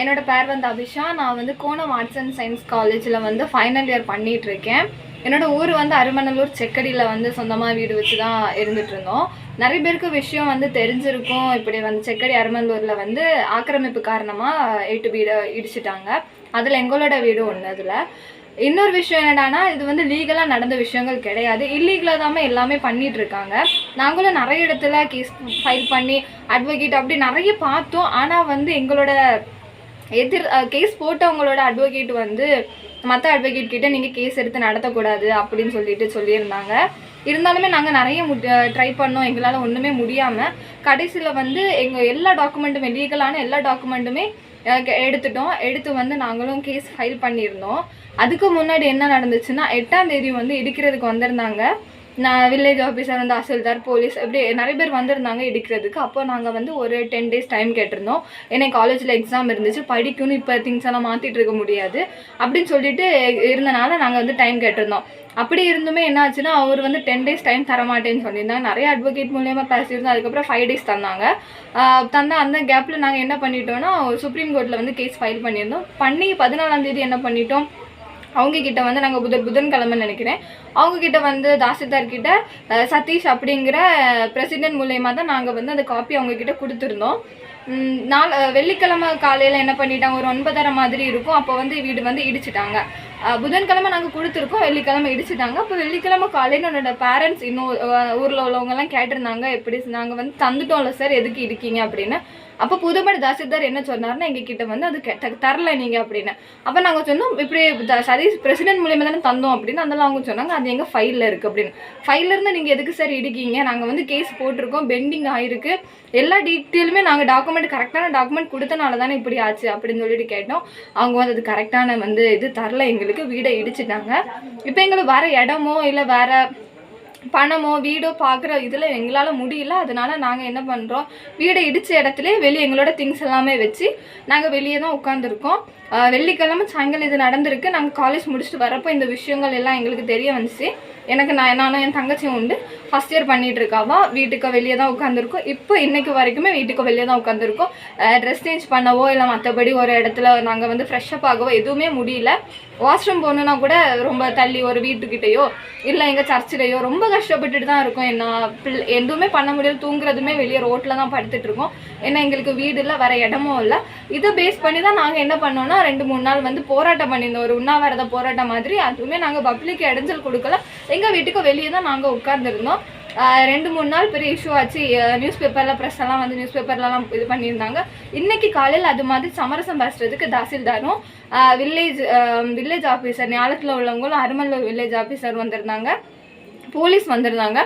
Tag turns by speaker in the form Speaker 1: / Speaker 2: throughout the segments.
Speaker 1: என்னோட பேர் வந்து அபிஷா. நான் வந்து கோணம் ஆர்ட்ஸ் அண்ட் சயின்ஸ் காலேஜில் வந்து ஃபைனல் இயர் பண்ணிகிட்ருக்கேன் இருக்கேன் என்னோட ஊர் வந்து அருமநல்லூர் செக்கடியில் வந்து சொந்தமாக வீடு வச்சு தான் இருந்துகிட்ருந்தோம் நிறைய பேருக்கு விஷயம் வந்து தெரிஞ்சிருக்கும். இப்படி வந்து செக்கடி அருமநல்லூரில் வந்து ஆக்கிரமிப்பு காரணமாக எட்டு வீடை இடிச்சிட்டாங்க. அதில் எங்களோட வீடு ஒன்று அதில். இன்னொரு விஷயம் என்னடானா இது வந்து லீகலாக நடந்த விஷயங்கள் கிடையாது. இல்லீகலாக தான் எல்லாமே பண்ணிட்டு இருக்காங்க நாங்களும் நிறைய இடத்துல கேஸ் ஃபைல் பண்ணி அட்வொகேட் அப்படி நிறைய பார்த்தோம். ஆனால் வந்து எங்களோட எதிர் கேஸ் போட்டவங்களோட அட்வொகேட் வந்து மற்ற அட்வொகேட் கிட்ட நீங்கள் கேஸ் எடுத்து நடத்தக்கூடாது அப்படின்னு சொல்லிட்டு சொல்லியிருந்தாங்க. இருந்தாலுமே நாங்கள் நிறைய ட்ரை பண்ணோம். எங்களால் ஒன்றுமே முடியாமல் கடைசியில் வந்து எங்கள் எல்லா டாக்குமெண்ட்டுமே லீகலான எல்லா டாக்குமெண்ட்டுமே எடுத்துட்டோம். எடுத்து வந்து நாங்களும் கேஸ் ஃபைல் பண்ணியிருந்தோம். அதுக்கு முன்னாடி என்ன நடந்துச்சுன்னா எட்டாம் தேதி வந்து இடிக்கிறதுக்கு வந்திருந்தாங்க. நான் வில்லேஜ் ஆஃபீஸர் வந்து தாசில்தார் போலீஸ் இப்படி நிறைய பேர் வந்திருந்தாங்க எடுக்கிறதுக்கு அப்போ நாங்கள் வந்து ஒரு டென் டேஸ் டைம் கேட்டிருந்தோம். ஏன்னா காலேஜில் எக்ஸாம் இருந்துச்சு. படிக்கணும். இப்போ திங்ஸ் எல்லாம் மாற்றிட்டு இருக்க முடியாது. அப்படின்னு சொல்லிட்டு இருந்தனால நாங்கள் வந்து டைம் கேட்டிருந்தோம். அப்படி இருந்துமே என்ன ஆச்சுன்னா அவர் வந்து டென் டேஸ் டைம் தர மாட்டேன்னு சொல்லியிருந்தாங்க. நிறைய அட்வொகேட் மூலயமா பேசியிருந்தோம். அதுக்கப்புறம் ஃபைவ் டேஸ் தந்தாங்க. தந்த அந்த கேப்பில் நாங்கள் என்ன பண்ணிட்டோம்னா சுப்ரீம் கோர்ட்டில் வந்து கேஸ் ஃபைல் பண்ணியிருந்தோம். பண்ணி பதினாலாம் தேதி என்ன பண்ணிட்டோம்? அவங்கக்கிட்ட வந்து நாங்கள் புதன் புதன்கிழமை நினைக்கிறேன். அவங்கக்கிட்ட வந்து தாசில்தார் கிட்ட சதீஷ் அப்படிங்கிற பிரசிடென்ட் மூலயமா தான் நாங்கள் வந்து அந்த காப்பி அவங்க கிட்ட கொடுத்துருந்தோம் நாள் வெள்ளிக்கிழமை காலையில் என்ன பண்ணிட்டாங்க? ஒரு ஒன்பதரை மாதிரி இருக்கும். அப்போ வந்து வீடு வந்து இடிச்சிட்டாங்க. புதன்கிழமை நாங்கள் கொடுத்துருக்கோம். வெள்ளிக்கிழமை இடிச்சிட்டாங்க. அப்போ வெள்ளிக்கிழமை காலையில் என்னோட பேரண்ட்ஸ் இன்னும் ஊரில் உள்ளவங்கலாம் கேட்டிருந்தாங்க. எப்படி நாங்கள் வந்து தந்துட்டோம்ல சார் எதுக்கு இருக்கீங்க அப்படின்னு. அப்போ புதுமணி தாசில்தார் என்ன சொன்னார்னா எங்ககிட்ட வந்து அது தரல நீங்கள் அப்படின்னு. அப்போ நாங்கள் சொன்னோம் இப்படி த- சதீஷ் பிரசிடென்ட் மூலியமாக தானே தந்தோம் அப்படின்னு. அதெல்லாம் அவங்க சொன்னாங்க அது எங்கள் ஃபைலில் இருக்குது அப்படின்னு. ஃபைலில் இருந்து நீங்கள் எதுக்கு சார் இடிக்கீங்க? நாங்கள் வந்து கேஸ் போட்டிருக்கோம் பெண்டிங் ஆயிருக்கு. எல்லா டீட்டெயிலுமே நாங்கள் டாக்குமெண்ட் கரெக்டான டாக்குமெண்ட் கொடுத்தனால தானே இப்படி ஆச்சு அப்படின்னு சொல்லிட்டு கேட்டோம். அவங்க வந்து அது கரெக்டான வந்து இது தரல எங்களுக்கு வீடை இடிச்சிட்டாங்க. இப்போ எங்களுக்கு வேற இடமோ இல்லை வேற பணமோ வீடோ பார்க்குற இதில் எங்களால் முடியல. அதனால நாங்கள் என்ன பண்ணுறோம் வீடை இடித்த இடத்துல வெளியே எங்களோட திங்ஸ் எல்லாமே வச்சு நாங்கள் வெளியே தான் உட்காந்துருக்கோம் வெள்ளிக்கிழமை சாயங்காலம் இது நடந்திருக்கு. நாங்கள் காலேஜ் முடிச்சுட்டு வரப்போ இந்த விஷயங்கள் எல்லாம் எங்களுக்கு தெரிய வந்துச்சு. எனக்கு நான் நானும் என் தங்கச்சியும் உண்டு. ஃபஸ்ட் இயர் பண்ணிட்டு இருக்காவா வீட்டுக்கு வெளியே தான் உட்காந்துருக்கோம் இப்போ இன்னைக்கு வரைக்குமே வீட்டுக்கு வெளியே தான் உட்காந்துருக்கோம் ட்ரெஸ் சேஞ்ச் பண்ணவோ இல்லை மற்றபடி ஒரு இடத்துல நாங்கள் வந்து ஃப்ரெஷ்அப் ஆகவோ எதுவுமே முடியல. வாஷ்ரூம் போகணுன்னா கூட ரொம்ப தள்ளி ஒரு வீட்டுக்கிட்டேயோ இல்லை எங்கள் சர்ச்சிலேயோ ரொம்ப கஷ்டப்பட்டுட்டு தான் இருக்கோம். என்ன பிள் எதுவுமே பண்ண முடியல. தூங்குறதுமே வெளியே ரோட்டில் தான் படுத்துட்டு இருக்கோம். ஏன்னா எங்களுக்கு வீடு இல்லை வேற இடமும் இல்லை. இதை பேஸ் பண்ணி தான் நாங்கள் என்ன பண்ணோம்னா ரெண்டு மூணு நாள் வந்து போராட்டம் பண்ணியிருந்தோம். ஒரு உண்ணாவிரத போராட்டம் மாதிரி. அதுவுமே நாங்கள் பப்ளிக் இடைஞ்சல் கொடுக்கல. எங்கள் வீட்டுக்கு வெளியே தான் நாங்கள் உட்கார்ந்துருந்தோம். ரெண்டு மூணு நாள் பெரிய இஷ்யூ ஆச்சு. நியூஸ் பேப்பரில் ப்ரெஸ் எல்லாம் வந்து நியூஸ் பேப்பர்லலாம் இது பண்ணியிருந்தாங்க. இன்னைக்கு காலையில் அது மாதிரி சமரசம் பேசுறதுக்கு தாசில்தாரும் வில்லேஜ் வில்லேஜ் ஆஃபீஸர் ஞாலத்தில் உள்ளவங்களும் அருமல்லூர் வில்லேஜ் ஆஃபீஸர் வந்திருந்தாங்க. போலீஸ் வந்திருந்தாங்க.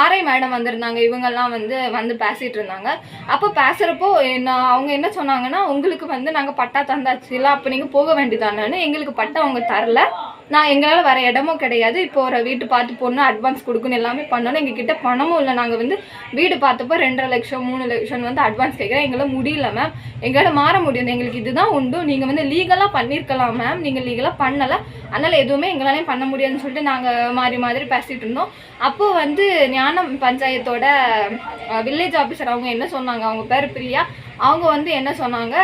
Speaker 1: ஆர்ஐ மேடம் வந்திருந்தாங்க. இவங்கெல்லாம் வந்து வந்து பேசிகிட்டு இருந்தாங்க அப்போ பேசுகிறப்போ என்ன அவங்க என்ன சொன்னாங்கன்னா உங்களுக்கு வந்து நாங்கள் பட்டா தந்தாச்சு. இல்லை அப்போ நீங்கள் போக வேண்டியதானு எங்களுக்கு பட்டா அவங்க தரல. நான் எங்களால் வர இடமும் கிடையாது. இப்போ ஒரு வீட்டு பார்த்து போடணும் அட்வான்ஸ் கொடுக்கணும் எல்லாமே பண்ணணும். எங்ககிட்ட பணமும் இல்லை. நாங்கள் வந்து வீடு பார்த்தப்போ ரெண்டரை லட்சம் மூணு லட்சம் வந்து அட்வான்ஸ் கேட்குறேன் எங்களால் முடியல மேம் எங்களால் மாற முடியும் எங்களுக்கு இதுதான் உண்டு. நீங்கள் வந்து லீகலாக பண்ணியிருக்கலாம் மேம் நீங்கள் லீகலாக பண்ணலை. அதனால் எதுவுமே எங்களாலையும் பண்ண முடியாதுன்னு சொல்லிட்டு நாங்கள் மாறி மாதிரி பேசிகிட்டு இருந்தோம். அப்போது வந்து ஞானம் பஞ்சாயத்தோட வில்லேஜ் ஆஃபீஸர் அவங்க என்ன சொன்னாங்க? அவங்க பேர் பிரியா. அவங்க வந்து என்ன சொன்னாங்க?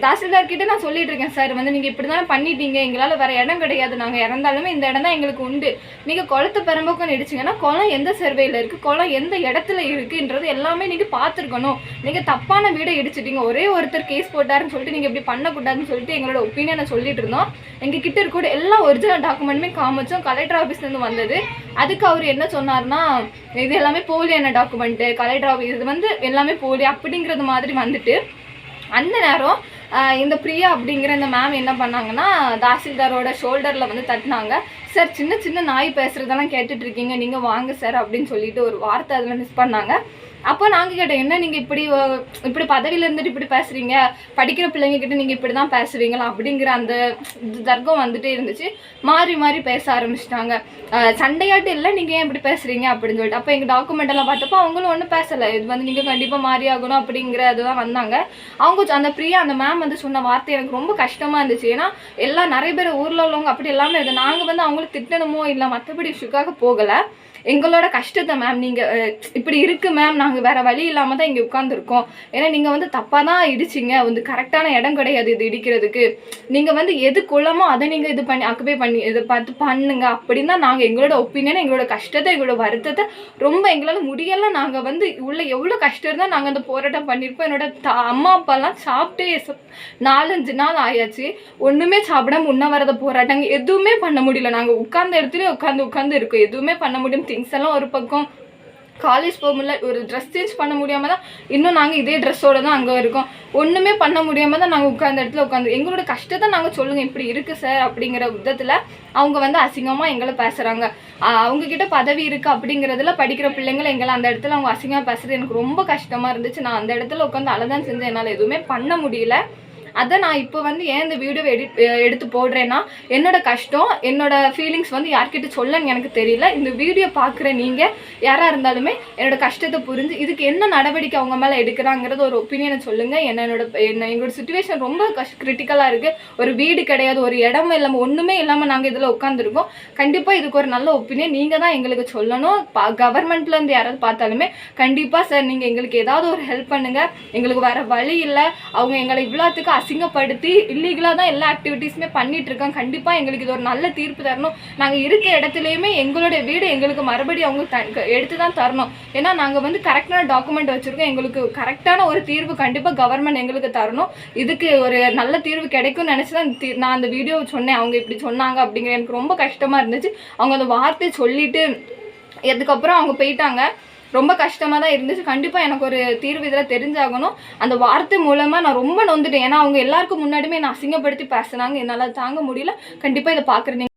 Speaker 1: தாசில்தார் கிட்ட நான் சொல்லிட்டு இருக்கேன் சார். வந்து நீங்கள் இப்படி தானே பண்ணிட்டீங்க. எங்களால் வேற இடம் கிடையாது. நாங்கள் இறந்தாலுமே இந்த இடம் தான் எங்களுக்கு உண்டு. நீங்கள் குளத்தை பெரம்பக்கம் இடிச்சிங்கன்னா குளம் எந்த சர்வேல இருக்குது குளம் எந்த இடத்துல இருக்குன்றது எல்லாமே நீங்கள் பார்த்துருக்கணும். நீங்கள் தப்பான வீடை இடிச்சிட்டீங்க. ஒரே ஒருத்தர் கேஸ் போட்டாருன்னு சொல்லிட்டு நீங்கள் இப்படி பண்ணக்கூடாதுன்னு சொல்லிட்டு எங்களோட ஒப்பீனியனை சொல்லிட்டு இருந்தோம் எங்கள் கிட்ட இருக்க எல்லா ஒரிஜினல் டாக்குமெண்ட்டுமே காமிச்சோம் கலெக்டர் ஆஃபீஸ்லேருந்து வந்தது. அதுக்கு அவர் என்ன சொன்னார்னா இது எல்லாமே போலியான டாக்குமெண்ட்டு கலெக்டர் ஆஃபீஸ் இது வந்து எல்லாமே போலி அப்படிங்கிறது மாதிரி வந்துட்டு அந்த நேரம் இந்த பிரியா அப்படிங்கிற இந்த மேம் என்ன பண்ணாங்கன்னா தாசில்தாரோட ஷோல்டரில் வந்து தட்டினாங்க. சார் சின்ன சின்ன நாய் பேசுறதெல்லாம் கேட்டுட்டு இருக்கீங்க. நீங்கள் வாங்க சார் அப்படின்னு சொல்லிட்டு ஒரு வார்த்தை அதில் மிஸ் பண்ணாங்க. அப்போ நாங்கள் கேட்டோம் என்ன நீங்கள் இப்படி இப்படி பதவியில் இருந்துட்டு இப்படி பேசுகிறீங்க படிக்கிற பிள்ளைங்க கிட்ட நீங்கள் இப்படி தான் பேசுவீங்களா? அப்படிங்கிற அந்த தர்க்கம் வந்துட்டே இருந்துச்சு. மாறி மாறி பேச ஆரம்பிச்சிட்டாங்க. சண்டையாட்டு இல்லை நீங்கள் ஏன் இப்படி பேசுகிறீங்க அப்படின்னு சொல்லிட்டு. அப்போ எங்கள் டாக்குமெண்ட் எல்லாம் பார்த்தப்போ அவங்களும் ஒன்றும் பேசலை. இது வந்து நீங்கள் கண்டிப்பாக மாறி ஆகணும் அப்படிங்கிற இதுதான் வந்தாங்க. அவங்க சொ- அந்த பிரியா அந்த மேம் வந்து சொன்ன வார்த்தை எனக்கு ரொம்ப கஷ்டமாக இருந்துச்சு. ஏன்னா எல்லாம் நிறைய பேர் ஊரில் உள்ளவங்க அப்படி எல்லாமே இருந்தது நாங்கள் வந்து அவங்களுக்கு திட்டணுமோ இல்லை மற்றபடி இஷ்யூக்காக போகலை. எங்களோட கஷ்டத்தை மேம் நீங்கள் இப்படி இருக்குது மேம் நாங்கள் வேறு வழி இல்லாமல் தான் இங்கே உட்காந்துருக்கோம் ஏன்னா நீங்கள் வந்து தப்பாக தான் இடிச்சிங்க. வந்து கரெக்டான இடம் கிடையாது இது இடிக்கிறதுக்கு. நீங்கள் வந்து எது குளமோ அதை நீங்கள் இது பண்ணி அக்குபே பண்ணி இதை பார்த்து பண்ணுங்க. அப்படின்னு தான் நாங்கள் எங்களோட ஒப்பீனியன் எங்களோட கஷ்டத்தை எங்களோட வருத்தத்தை ரொம்ப எங்களால் முடியலை. நாங்கள் வந்து உள்ள எவ்வளோ கஷ்டம் இருந்தால் நாங்கள் அந்த போராட்டம் பண்ணியிருப்போம் என்னோட தா அம்மா அப்பாலாம் சாப்பிட்டே ச- நாலஞ்சு நாள் ஆயாச்சு. ஒன்றுமே சாப்பிடாம உண்ண வரத போராட்டம் எதுவுமே பண்ண முடியல. நாங்கள் உட்கார்ந்த இடத்துல உட்காந்து உட்காந்து இருக்கோம். எதுவுமே பண்ண முடியும் திங்ஸ் எல்லாம் ஒரு பக்கம். காலேஜ் போக முடியல ஒரு ட்ரெஸ் சேஞ்ச் பண்ண முடியாமல் தான் இன்னும் நாங்கள் இதே ட்ரெஸ்ஸோட தான் அங்கே இருக்கோம். ஒன்றுமே பண்ண முடியாமல் தான் நாங்கள் உட்கார்ந்த இடத்துல உட்காந்து எங்களோட கஷ்டத்தை நாங்கள் சொல்லுங்கள் இப்படி இருக்குது சார் அப்படிங்கிற விதத்தில் அவங்க வந்து அசிங்கமாக எங்களை பேசுகிறாங்க அவங்கக்கிட்ட பதவி இருக்குது அப்படிங்கிறதுல படிக்கிற பிள்ளைங்களை எங்களை அந்த இடத்துல அவங்க அசிங்கமாக பேசுறது எனக்கு ரொம்ப கஷ்டமாக இருந்துச்சு. நான் அந்த இடத்துல உட்காந்து அழதான் செஞ்சேன். என்னால் எதுவுமே பண்ண முடியல. அதை நான் இப்போ வந்து ஏன் இந்த வீடியோ எடிட் எடுத்து போடுறேன்னா என்னோட கஷ்டம் என்னோட ஃபீலிங்ஸ் வந்து யார்கிட்ட சொல்லன்னு எனக்கு தெரியல. இந்த வீடியோ பார்க்குற நீங்கள் யாராக இருந்தாலுமே என்னோட கஷ்டத்தை புரிஞ்சு இதுக்கு என்ன நடவடிக்கை அவங்க மேலே எடுக்கிறாங்கிறது ஒரு ஒப்பீனியனை சொல்லுங்கள் என்ன என்னோட என்ன எங்களோட சுச்சுவேஷன் ரொம்ப கஷ் கிரிட்டிக்கலாக இருக்குது ஒரு வீடு கிடையாது ஒரு இடம் இல்லாமல் ஒன்றுமே இல்லாமல் நாங்கள் இதில் உட்காந்துருக்கோம் கண்டிப்பாக இதுக்கு ஒரு நல்ல ஒப்பீனியன் நீங்கள் தான் எங்களுக்கு சொல்லணும். பா கவர்மெண்ட்லேருந்து யாராவது பார்த்தாலுமே கண்டிப்பாக சார் நீங்கள் எங்களுக்கு ஏதாவது ஒரு ஹெல்ப் பண்ணுங்கள் எங்களுக்கு வேறு வழி இல்லை. அவங்க எங்களை இவ்வளோத்துக்கு அசிங்கப்படுத்தி இல்லீகலாக தான் எல்லா ஆக்டிவிட்டீஸுமே பண்ணிட்டு இருக்காங்க கண்டிப்பாக எங்களுக்கு இது ஒரு நல்ல தீர்ப்பு தரணும். நாங்கள் இருக்க இடத்துலையுமே எங்களுடைய வீடு எங்களுக்கு மறுபடியும் அவங்க எடுத்து தான் தரணும். ஏன்னா நாங்கள் வந்து கரெக்டான டாக்குமெண்ட் வச்சுருக்கோம். எங்களுக்கு கரெக்டான ஒரு தீர்வு கண்டிப்பாக கவர்மெண்ட் எங்களுக்கு தரணும். இதுக்கு ஒரு நல்ல தீர்வு கிடைக்கும்னு நினச்சி தான் நான் அந்த வீடியோ சொன்னேன். அவங்க இப்படி சொன்னாங்க அப்படிங்கிற எனக்கு ரொம்ப கஷ்டமாக இருந்துச்சு. அவங்க அந்த வார்த்தை சொல்லிட்டு அதுக்கப்புறம் அவங்க போயிட்டாங்க. ரொம்ப கஷ்டமாக தான் இருந்துச்சு. கண்டிப்பாக எனக்கு ஒரு தீர்வு இதில் தெரிஞ்சாகணும். அந்த வார்த்தை மூலமாக நான் ரொம்ப நொந்துட்டேன். ஏன்னா அவங்க எல்லாருக்கும் முன்னாடியுமே நான் அசிங்கப்படுத்தி பேசுனாங்க. என்னால் தாங்க முடியல. கண்டிப்பாக இதை பார்க்குறீங்க